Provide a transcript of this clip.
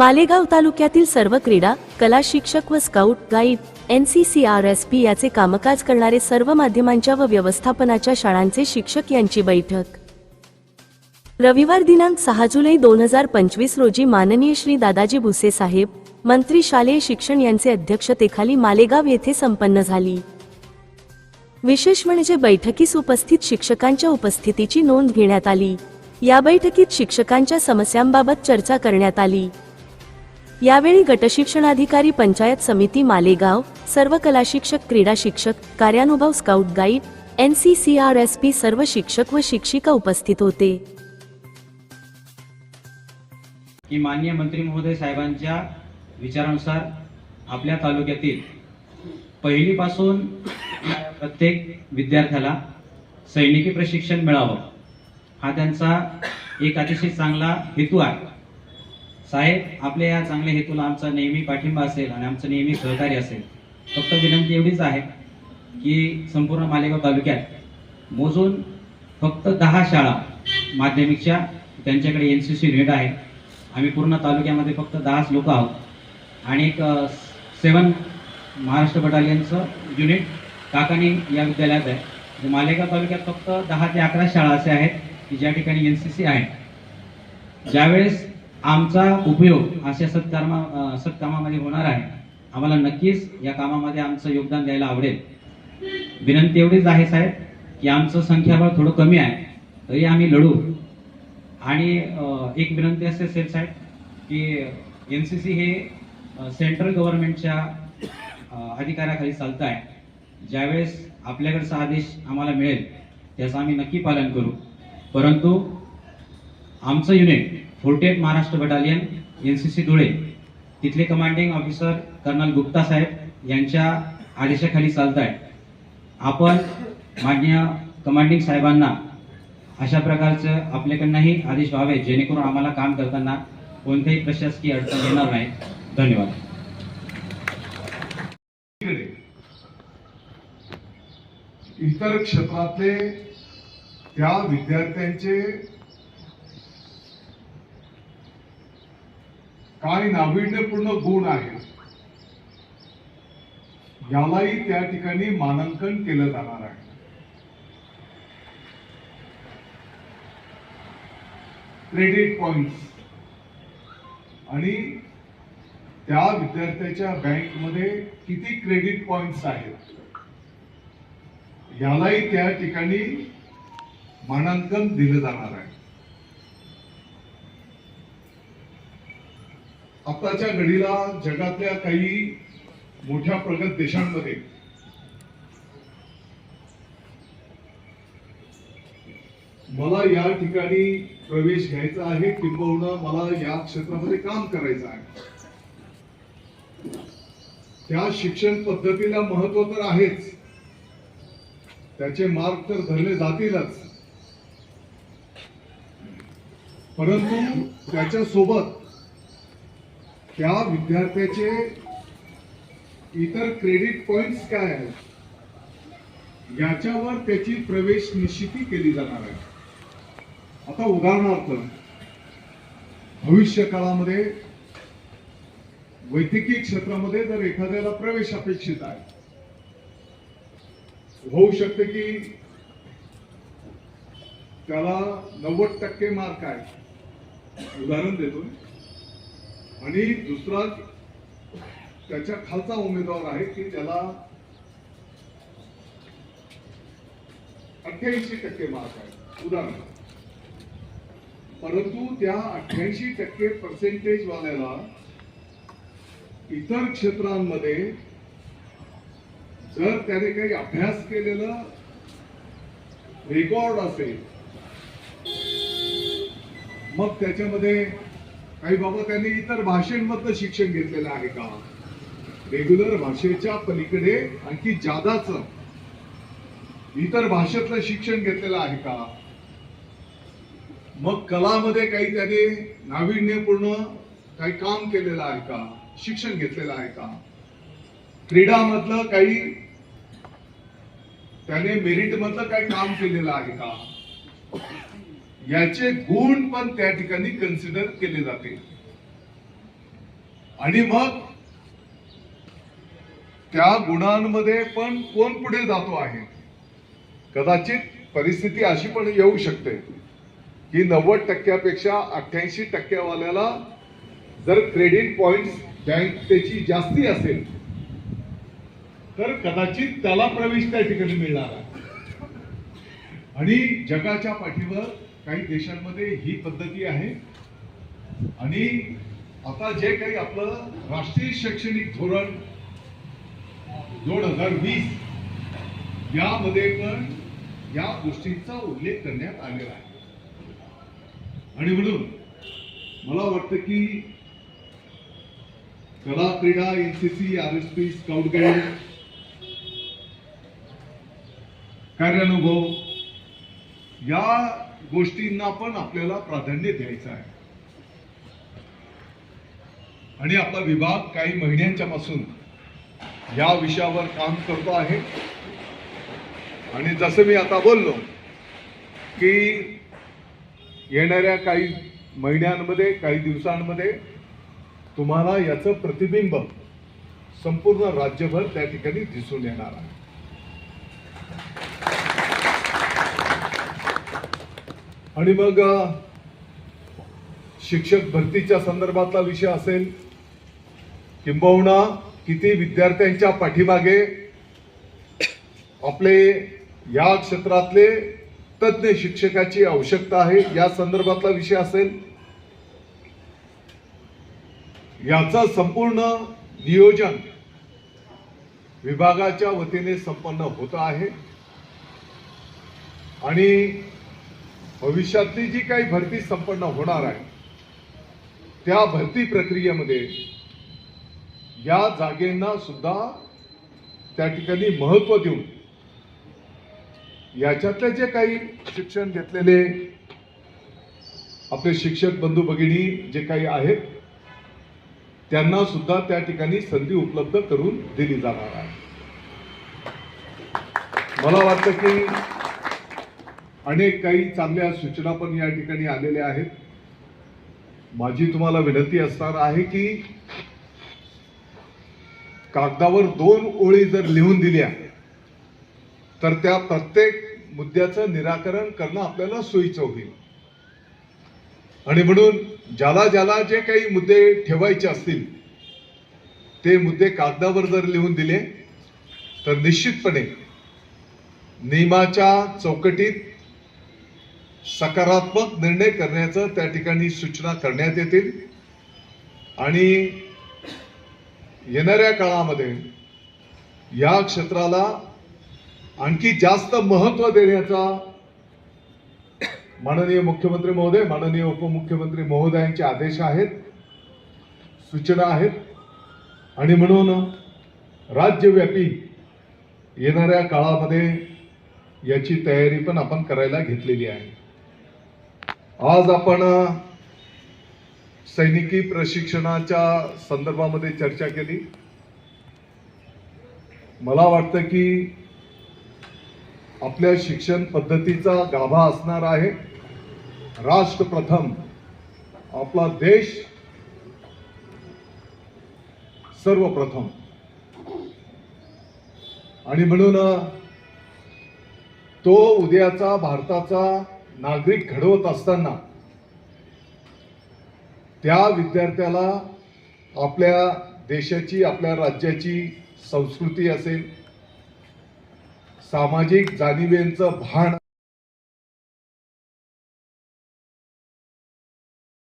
मालेगाव तालुक्यातील सर्व क्रीडा कला शिक्षक व scout guide N C C R S P याचे कामकाज करणारे सर्व माध्यमांच्या व व्यवस्थापनाच्या शाळांचे शिक्षक यांची बैठक. रविवार दिनांक सहा जुलै दोन हजार पंचवीस रोजी माननीय श्री दादाजी भुसे साहेब मंत्री शालेय शिक्षण यांचे अध्यक्षतेखाली मालेगाव येथे संपन्न झाली. विशेष म्हणजे बैठकीस उपस्थित शिक्षकांच्या उपस्थितीची नोंद घेण्यात आली. या बैठकीत शिक्षकांच्या समस्यांबाबत चर्चा करण्यात आली. यावेळी गटशिक्षणाधिकारी पंचायत समिती मालेगाव सर्व कला शिक्षक क्रीडा शिक्षक कार्यानुभव scout guide N C C R S P सर्व शिक्षक व शिक्षिका उपस्थित होते. की माननीय मंत्री महोदय साहेबांच्या विचारानुसार आपल्या तालुक्यातील पहिलीपासून प्रत्येक विद्यार्थ्याला सैनिकी प्रशिक्षण मिळावं हा त्यांचा एक अतिशय चांगला हेतू आहे. साहेब आपल्या या चांगल्या हेतूला आमचा नेहमी पाठिंबा असेल आणि आमचं नेहमी सहकार्य असेल. फक्त विनंती एवढीच आहे की संपूर्ण मालेगाव तालुक्यात मोजून फक्त दहा शाळा माध्यमिकच्या त्यांच्याकडे एन सी सी युनिट आहे. आम्ही पूर्ण तालुक्यामध्ये फक्त दहाच लोक आहोत. आणि एक सेवन महाराष्ट्र बटालियनचं युनिट काकानी या विद्यालयात आहे. म्हणजे मालेगाव तालुक्यात फक्त दहा ते अकरा शाळा असे आहेत की ज्या ठिकाणी एन सी सी आहे. ज्यावेळेस आमचा उपयोग अशा सत्कर्मा सत्कामामध्ये होणार आहे. आम्हाला नक्कीच या कामामध्ये आमचं योगदान द्यायला आवडेल. विनंती एवढीच आहे साहेब की आमचं संख्याबळ थोडं कमी आहे. तरी आम्ही लढू. आणि एक विनंती असे सेल साहेब की एन सी सी हे सेंट्रल गव्हर्नमेंटच्या अधिकाऱ्याखाली अधिकाराखाली चालतं आहे. ज्यावेळेस आपल्याकडचा आदेश आम्हाला मिळेल त्याचं आम्ही नक्की पालन करू. परंतु आमचं unit forty Maharashtra battalion N C C Dhule. तिथले कमांडिंग ऑफिसर कर्नल गुप्ता साहेब यांच्या आदेशाखाली चालत आहे आपण मान्य कमांडिंग साहेबांना अशा प्रकारचं आपल्याकडनंही आदेश व्हावे जेणेकरून आम्हाला काम करताना कोणत्याही प्रशासकीय अडचण येणार नाही. धन्यवाद. इतर क्षेत्रातले त्या विद्यार्थ्यांचे काही नाविन्यपूर्ण गुण आहेत. यालाही त्या ठिकाणी मानांकन केलं जाणार आहे. क्रेडिट पॉइंट्स आणि त्या विद्यार्थ्याच्या बँकमध्ये किती क्रेडिट पॉइंट्स आहेत? यालाही त्या ठिकाणी मानांकन दिलं जाणार आहे. आताच्या घडीला जगातल्या काही मोठ्या प्रगत देशांमध्ये मला या ठिकाणी प्रवेश घ्यायचा आहे किंबहुना मला या क्षेत्रामध्ये काम करायचं आहे. त्या शिक्षण पद्धतीला महत्त्व तर आहेच. त्याचे मार्ग तर धरले जातीलच. परंतु त्याच्या सोबत त्या विद्यार्थ्याचे इतर क्रेडिट पॉइंट्स काय आहेत? याच्यावर त्याची प्रवेश निश्चिती केली जाणार आहे. आता उदाहरणार्थ भविष्य काळामध्ये वैद्यकीय क्षेत्रामध्ये जर एखाद्याला प्रवेश अपेक्षित आहे होऊ शकते की त्याला नव्वद टक्के मार्क आहे. उदाहरण देतो. आणि दुसरा त्याच्या खालचा उमेदवार आहे की त्याला अठ्ठ्याऐंशी टक्के मार्क आहे. उदाहरण. परंतु त्या अठ्ठ्याऐंशी टक्के पर्सेंटेज वाल्याला इतर क्षेत्रांमध्ये जर त्याने काही अभ्यास केलेलं रेकॉर्ड असेल मग त्याच्यामध्ये काही बाबा त्यांनी इतर भाषेमधलं शिक्षण घेतलेलं आहे का? रेग्युलर भाषेच्या पलीकडे आणखी जादाच इतर भाषेतलं शिक्षण घेतलेलं आहे का? मग कलामध्ये काही त्याने नाविन्यपूर्ण काही काम केलेलं आहे का? शिक्षण घेतलेलं आहे का? क्रीडामधलं काही त्याने मेरिट मधलं काही काम केलेलं आहे का? याचे गुण पण त्या ठिकाणी कन्सिडर केले जाते. आणि मग त्या गुणांमध्ये पण कोण पुढे जातो आहे? कदाचित परिस्थिती अशी पण येऊ शकते की नव्वद टक्क्यापेक्षा अठ्ठ्याऐंशी टक्क्यावाल्याला जर क्रेडिट पॉइंट बँक त्याची जास्ती असेल तर कदाचित त्याला प्रवेश त्या ठिकाणी मिळणार आहे. आणि जगाच्या पाठीवर काही देशांमध्ये ही पद्धती आहे. आणि आता जे काही आपलं राष्ट्रीय शैक्षणिक धोरण दोन हजार वीस यामध्ये पण या गोष्टींचा उल्लेख करण्यात आलेला आहे. आणि म्हणून मला वाटतं की कला क्रीडा NCC R S P scout guide कार्यानुभव या गोष्टींना पण आपल्याला प्राधान्य द्यायचं आहे. आणि आपला विभाग काही महिन्यांच्या पासून या विषयावर काम करतो आहे. आणि जसं मी आता बोललो की येणाऱ्या काही महिन्यांमध्ये काही दिवसांमध्ये तुम्हाला याचं प्रतिबिंब संपूर्ण राज्यभर त्या ठिकाणी दिसून येणार आहे. आणि मग शिक्षक भरतीच्या संदर्भातला विषय असेल किंबहुना किती विद्यार्थ्यांच्या पाठीमागे आपले या क्षेत्रातले तज्ज्ञ शिक्षकाची आवश्यकता आहे या संदर्भातला विषय असेल. याचं संपूर्ण नियोजन विभागाच्या वतीने संपन्न होत आहे. आणि भविष्यातली जी काही भरती संपन्न होणार आहे त्या भरती प्रक्रियेमध्ये या जागेंना सुद्धा त्या ठिकाणी महत्त्व देऊन याच्यातले जे काही शिक्षण घेतलेले आपले शिक्षक बंधू भगिनी जे काही आहेत त्यांना सुद्धा त्या ठिकाणी संधी उपलब्ध करून दिली जाणार आहे. मला वाटतं की अनेक काही चांगल्या सूचना पण या ठिकाणी आलेल्या आहेत. माझी तुम्हाला विनंती असणार आहे की कागदावर दोन ओळी जर लिहून दिल्या तर त्या प्रत्येक मुद्द्याचं निराकरण करणं आपल्याला सोयीचं होईल. आणि म्हणून ज्याला ज्याला जे काही मुद्दे ठेवायचे असतील ते मुद्दे कागदावर जर लिहून दिले तर निश्चितपणे नियमाच्या चौकटीत सकारात्मक निर्णय करण्याचं त्या ठिकाणी सूचना करण्यात येतील. आणि येणाऱ्या काळामध्ये या क्षेत्राला आणखी जास्त महत्त्व देण्याचा माननीय मुख्यमंत्री महोदय माननीय उपमुख्यमंत्री महोदयांचे आदेश आहेत सूचना आहेत. आणि म्हणून राज्यव्यापी येणाऱ्या काळामध्ये याची तयारी पण आपण करायला घेतलेली आहे. आज आपण सैनिकी प्रशिक्षणाच्या संदर्भामध्ये चर्चा केली. मला वाटतं की आपल्या शिक्षण पद्धतीचा गाभा असणार आहे. राष्ट्र प्रथम आपला देश सर्वप्रथम. आणि म्हणून तो उद्याचा भारताचा नागरिक घडवत असताना त्या विद्यार्थ्याला आपल्या देशाची आपल्या राज्याची संस्कृती असेल सामाजिक जाणिवेंचं भान